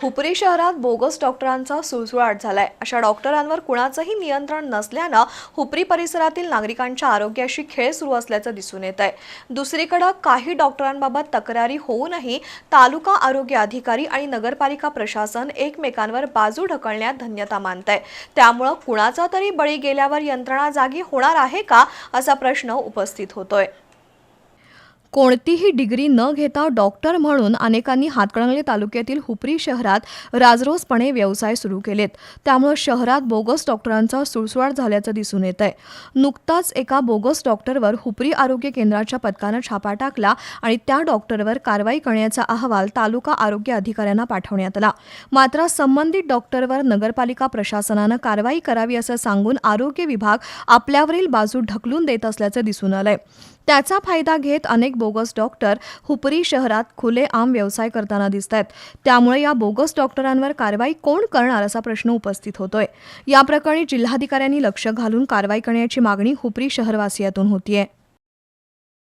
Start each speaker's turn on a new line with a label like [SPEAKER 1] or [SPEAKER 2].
[SPEAKER 1] हुपरी शहरात बोगस डॉक्टरांचा सुळसुळाट झालाय. अशा डॉक्टरांवर कुणाचंही नियंत्रण नसल्यानं हुपरी परिसरातील नागरिकांच्या आरोग्याशी खेळ सुरू असल्याचं दिसून येत आहे दुसरीकडे काही डॉक्टरांबाबत तक्रारी होऊनही तालुका आरोग्य अधिकारी आणि नगरपालिका प्रशासन एकमेकांवर बाजू ढकलण्यात धन्यता मानत आहे त्यामुळं कुणाचा तरी बळी गेल्यावर यंत्रणा जागी होणार आहे का असा प्रश्न उपस्थित होतोय. कोणतीही डिग्री न घेता डॉक्टर म्हणून अनेकांनी हातकणंगले तालुक्यातील हुपरी शहरात राजरोसपणे व्यवसाय सुरू केलेत. त्यामुळे शहरात बोगस डॉक्टरांचा सुळसुळाट झाल्याचं दिसून येत आहे नुकताच एका बोगस डॉक्टरवर हुपरी आरोग्य केंद्राच्या पथकानं छापा टाकला आणि त्या डॉक्टरवर कारवाई करण्याचा अहवाल तालुका आरोग्य अधिकाऱ्यांना पाठवण्यात आला. मात्र संबंधित डॉक्टरवर नगरपालिका प्रशासनानं कारवाई करावी असं सांगून आरोग्य विभाग आपल्यावरील बाजू ढकलून देत असल्याचं दिसून आलंय. त्याचा फायदा घेत अनेक बोगस डॉक्टर हुपरी शहरात खुलेआम व्यवसाय करताना दिसत आहेत. त्यामुळे या बोगस डॉक्टरांवर कारवाई कोण करणार असा प्रश्न उपस्थित होतोय. या प्रकरणी जिल्हाधिकाऱ्यांनी लक्ष घालून कारवाई करण्याची मागणी हुपरी शहरवासियातून होतीये.